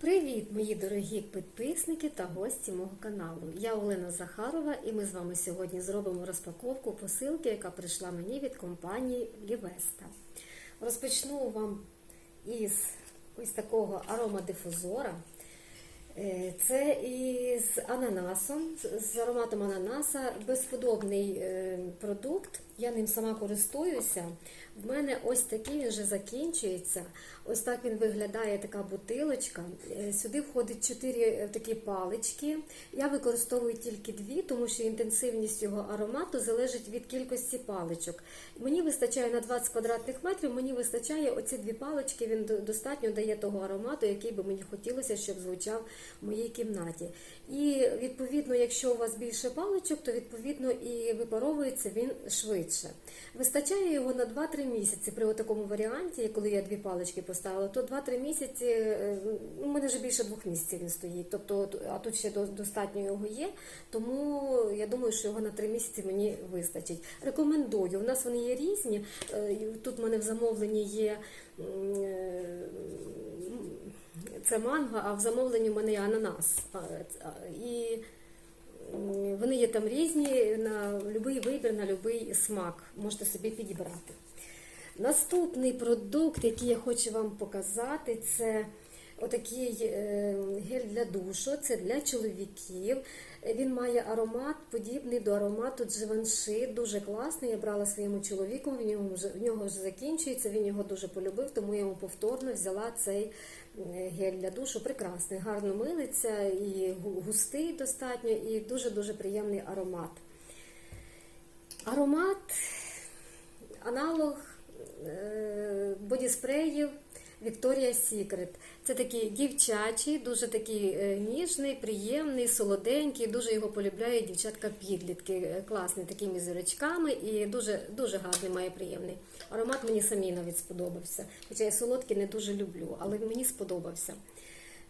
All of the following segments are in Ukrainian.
Привіт, мої дорогі підписники та гості мого каналу. Я Олена Захарова і ми з вами сьогодні зробимо розпаковку посилки, яка прийшла мені від компанії Лівеста. Розпочну вам із ось такого аромадифузора. Е, Це із ананасом, з- ароматом ананаса, безподобний е, продукт. Я ним сама користуюся. В мене ось такий він вже закінчується. Ось так він виглядає така бутилочка. Е, Сюди входить чотири такі палички. Я використовую тільки дві, тому що інтенсивність його аромату залежить від кількості паличок. Мені вистачає на 20 квадратних метрів, мені вистачає оці дві палички, він достатньо дає того аромату, який би мені хотілося, щоб звучав в моїй кімнаті. І відповідно, якщо у вас більше паличок, то відповідно і випаровується він швидше. Вистачає його на 2-3 місяці при такому варіанті, коли я дві палички поставила, то 2-3 місяці, е, ну, у мене вже більше двох місяців він стоїть. Тобто, а тут ще достатньо його є, тому я думаю, що його на 3 місяці мені вистачить. Рекомендую. У нас вони є різні. Е, Тут в мене в замовленні є. Це манго, а в замовленні в мене є ананас. І вони є там різні на будь-який вибір, на будь-який смак. Можете собі підібрати. Наступний продукт, який я хочу вам показати, це отакий е, гель для душу. Це для чоловіків. Він має аромат подібний до аромату Дживанши. Дуже класний. Я брала своєму чоловіку, в нього вже в нього вже закінчується. Він його дуже полюбив, тому я йому повторно взяла цей гель для душу. Прекрасний, гарно милиться і густий достатньо, і дуже дуже приємний аромат. Аромат аналог е, бодіспреїв Victoria's Secret. Це такий дівчачий, дуже такий е, ніжний, приємний, солоденький. Дуже його полюбляють дівчатка-підлітки. Е, Класний такими зірочками і дуже, дуже гарний, має приємний. Аромат мені самі навіть сподобався. Хоча я солодкий не дуже люблю, але мені сподобався.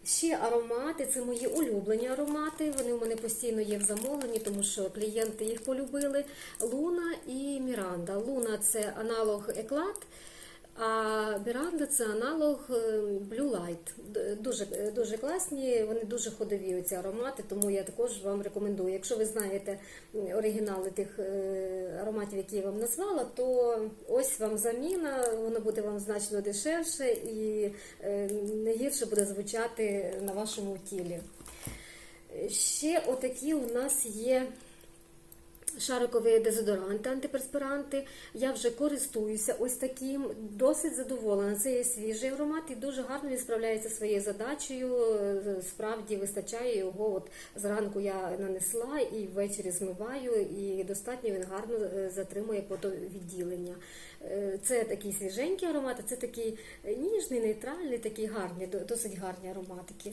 Ще аромати, це мої улюблені аромати. Вони у мене постійно є в замовленні, тому що клієнти їх полюбили. Луна і Міранда. Луна це аналог Еклат, а Міранда це аналог е, Blue Light. Дуже, дуже класні, вони дуже ходові ці аромати, тому я також вам рекомендую. Якщо ви знаєте оригінали тих е, ароматів, які я вам назвала, то ось вам заміна, воно буде вам значно дешевше і е, не гірше буде звучати на вашому тілі. Ще отакі у нас є шарикові дезодоранти, антиперспіранти. Я вже користуюся ось таким, досить задоволена. Це є свіжий аромат і дуже гарно він справляється своєю задачею. Е, Справді вистачає його. От зранку я нанесла і ввечері змиваю, і достатньо він гарно е, затримує потовідділення. Е, Це такий свіженький аромат, а це такий ніжний, нейтральний, такий гарний, до- досить гарні ароматики.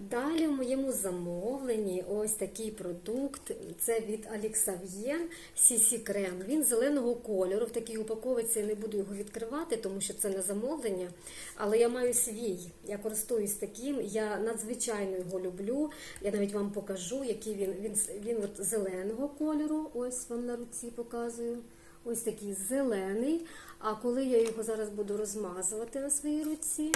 Далі в моєму замовленні ось такий продукт. Це від Alexavien CC Крем. Він зеленого кольору. В такій упаковці я не буду його відкривати, тому що це не замовлення. Але я маю свій. Я користуюсь таким. Я надзвичайно його люблю. Я навіть вам покажу, який він. Він, він от зеленого кольору. Ось вам на руці показую. Ось такий зелений. А коли я його зараз буду розмазувати на своїй руці,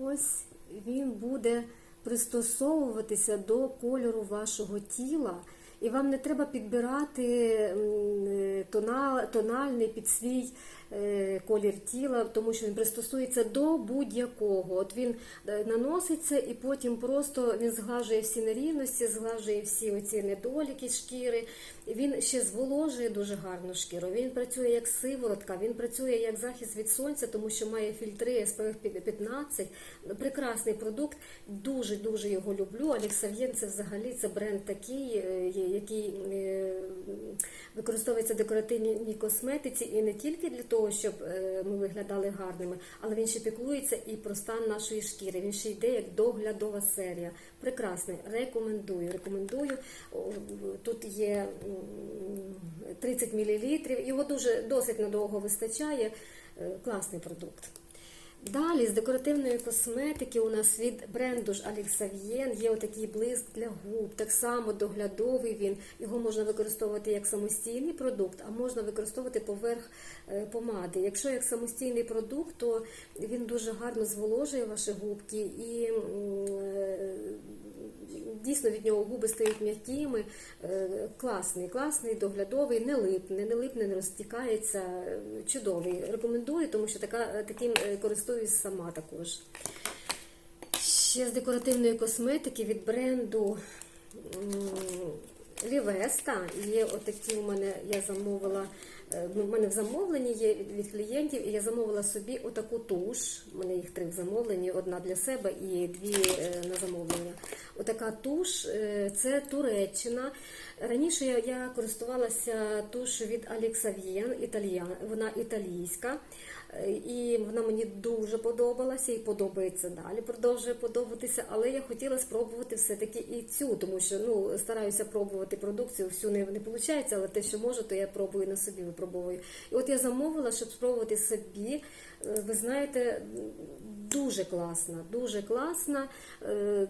ось він буде пристосовуватися до кольору вашого тіла, і вам не треба підбирати е, тона- тональний під свій е, колір тіла, тому що він пристосується до будь-якого. От він е, наноситься і потім просто він зглажує всі нерівності, зглажує всі оці недоліки шкіри. Він ще зволожує дуже гарну шкіру. Він працює як сиворотка, він працює як захист від сонця, тому що має фільтри SPF 15. Прекрасний продукт. Дуже дуже його люблю. Алексав'єн це взагалі це бренд такий, е, який е, використовується в декоративній косметиці і не тільки для того, щоб е, ми виглядали гарними, але він ще піклується і про стан нашої шкіри. Він ще йде як доглядова серія. Прекрасний, рекомендую. Рекомендую. Тут є 30 мл, його дуже досить надовго вистачає. Е, Класний продукт. Далі з декоративної косметики у нас від бренду ж Алексав'єн є отакий блиск для губ. Так само доглядовий він. Його можна використовувати як самостійний продукт, а можна використовувати поверх е, помади. Якщо як самостійний продукт, то він дуже гарно зволожує ваші губки і е, дійсно від нього губи стають м'якими. Е, Класний, класний, доглядовий, не липне, не липне, не розтікається. е, Чудовий. Рекомендую, тому що така, таким е, користуюсь сама також. Ще з декоративної косметики від бренду Рівеста. Є отакі у мене, я замовила, е, ну, в мене в замовленні є від, клієнтів, і я замовила собі отаку туш. У мене їх три в замовленні, одна для себе і дві е, на замовлення. Отака туш, е, це Туреччина. Раніше я, користувалася туш від італіян, вона італійська. Е, І вона мені дуже подобалася і подобається далі. Продовжує подобатися, але я хотіла спробувати все-таки і цю, тому що ну стараюся пробувати продукцію. Всю не, не виходить, але те, що можу, то я пробую на собі випробовую. І от я замовила, щоб спробувати собі. Е, Ви знаєте, дуже класна, дуже класна. Е,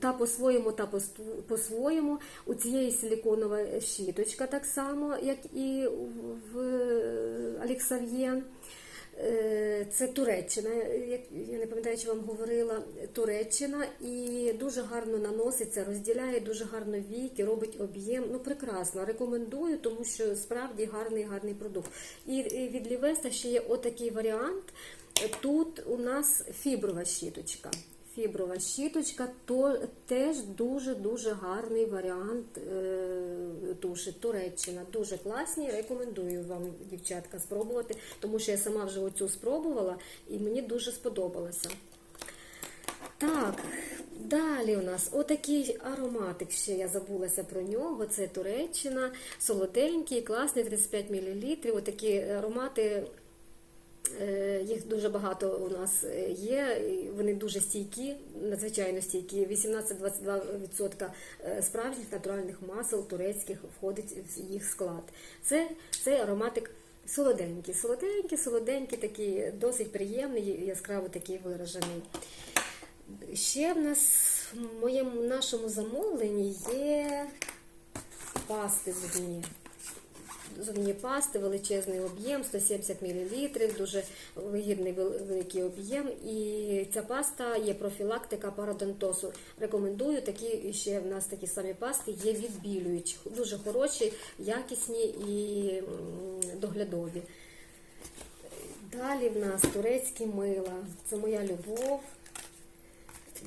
Та по-своєму, та по-своєму. У цієї силіконова щіточка так само, як і в Алексав'єн. Е, Це Туреччина, я не пам'ятаю, чи вам говорила Туреччина, і дуже гарно наноситься, розділяє дуже гарно віки, робить об'єм. Ну прекрасно, рекомендую, тому що справді гарний гарний продукт. І і від Лівеста ще є отакий варіант. Тут у нас фіброва щіточка. Фіброва щіточка то теж дуже-дуже гарний варіант е, туші. Туреччина. Дуже класні. Рекомендую вам, дівчатка, спробувати, тому що я сама вже оцю спробувала і мені дуже сподобалося. Так, далі у нас отакий ароматик, ще я забулася про нього. Це Туреччина, солоденький, класний, 35 мл. Отакі аромати. Е, Їх дуже багато у нас е, є, вони дуже стійкі, надзвичайно стійкі. 18-22% е, справжніх натуральних масел турецьких входить в їх склад. Це цей ароматик солоденький, солоденький, солоденький, такий досить приємний, яскраво такий виражений. Ще в нас в моєму нашому замовленні є пасти зубні зубні пасти, величезний об'єм, 170 мл, дуже вигідний великий об'єм. І ця паста є профілактика пародонтозу. Рекомендую такі ще в нас такі самі пасти є відбілюючі, дуже хороші, якісні і доглядові. Далі в нас турецькі мила. Це моя любов.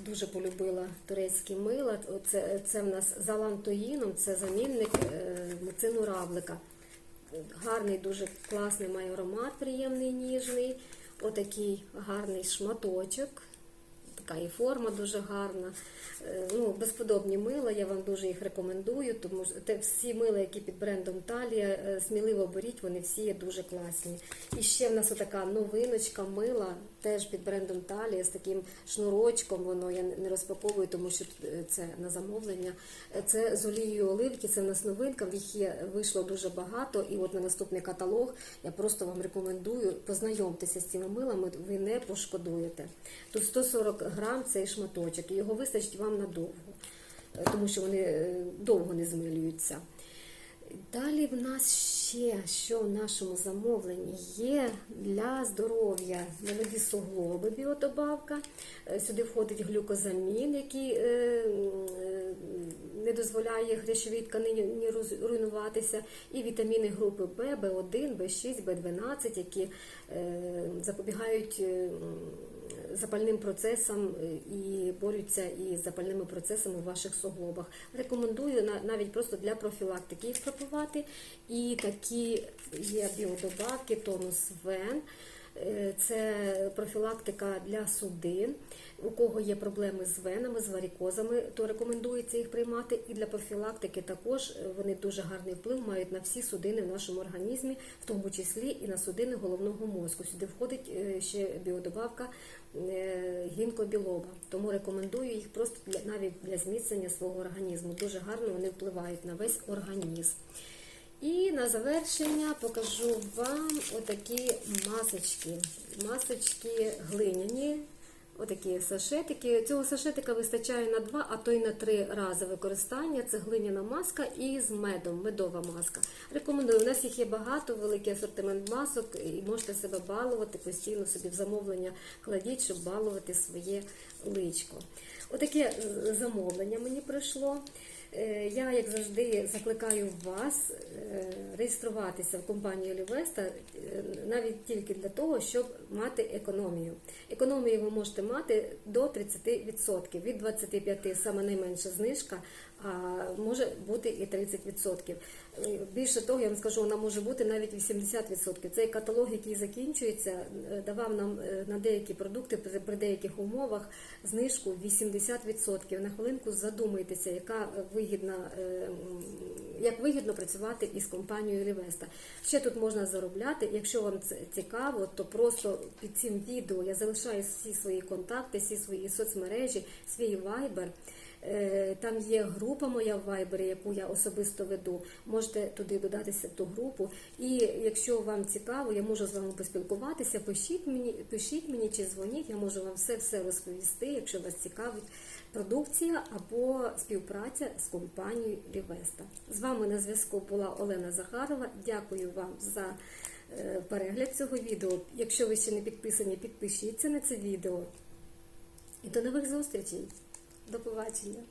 Дуже полюбила турецькі мила. Це, це в нас за лантоїном, це замінник е, мицину равлика. Гарний, дуже класний має аромат, приємний, ніжний. Отакий гарний шматочок. Така і форма дуже гарна. Е, Ну, безподобні мила, я вам дуже їх рекомендую, тому те всі мила, які під брендом Талія, е, сміливо беріть, вони всі є дуже класні. І ще в нас отака новиночка мила, теж під брендом Талія з таким шнурочком. Воно я не розпаковую, тому що е, це на замовлення. Це з олією оливки, це в нас новинка. в Їх є вийшло дуже багато. І от на наступний каталог я просто вам рекомендую познайомтеся з цими милами, ви не пошкодуєте. Тут 140 грам цей шматочок, і його вистачить вам надовго, е, тому що вони е, довго не змилюються. Далі в нас ще, що в нашому замовленні є для здоров'я молоді суглоби біодобавка. Е, Сюди входить глюкозамін, який не дозволяє хрящовій тканині руйнуватися, і вітаміни групи В, В1, В6, В12, які е, запобігають е, запальним процесам е, і борються із запальними процесами в ваших суглобах. Рекомендую на- навіть просто для профілактики їх пропивати. І такі є біодобавки, тонус вен. Е, Це профілактика для судин. У кого є проблеми з венами, з варікозами, то рекомендується їх приймати. І для профілактики також е, вони дуже гарний вплив мають на всі судини в нашому організмі, в тому числі і на судини головного мозку. Сюди входить е, ще біодобавка гінкобілоба. Тому рекомендую їх просто для навіть для зміцнення свого організму. Дуже гарно вони впливають на весь організм. І на завершення покажу вам отакі масочки. Масочки глиняні. Отакі сашетики. Цього сашетика вистачає на два, а то й на три рази використання. Це глиняна маска із медом, медова маска. Рекомендую. У нас їх є багато, великий асортимент масок, і можете себе балувати постійно собі в замовлення кладіть, щоб балувати своє личко. Отаке е, замовлення мені прийшло. Е, Я, як завжди, закликаю вас е, реєструватися в компанію Олівеста е, навіть тільки для того, щоб мати економію. Економію ви можете мати до 30%. Від 25% саме найменша знижка, а може бути і 30%. Е, Більше того, я вам скажу, вона може бути навіть 80%. Цей каталог, який закінчується, е, давав нам е, на деякі продукти при при деяких умовах знижку 80%. На хвилинку задумайтеся, яка вигідна, е, як вигідно працювати із компанією Рівеста. Ще тут можна заробляти. Якщо вам це цікаво, то просто під цим відео я залишаю всі свої контакти, всі свої соцмережі, свій вайбер. Е, Там є група моя в Вайбері, яку я особисто веду. Можете туди додатися ту групу. І якщо вам цікаво, я можу з вами поспілкуватися. Пишіть мені, пишіть мені чи дзвоніть, я можу вам все все розповісти, якщо вас цікавить продукція або співпраця з компанією Рівеста. З вами на зв'язку була Олена Захарова. Дякую вам за е, перегляд цього відео. Якщо ви ще не підписані, підпишіться на це відео. І до нових зустрічей! До побачення!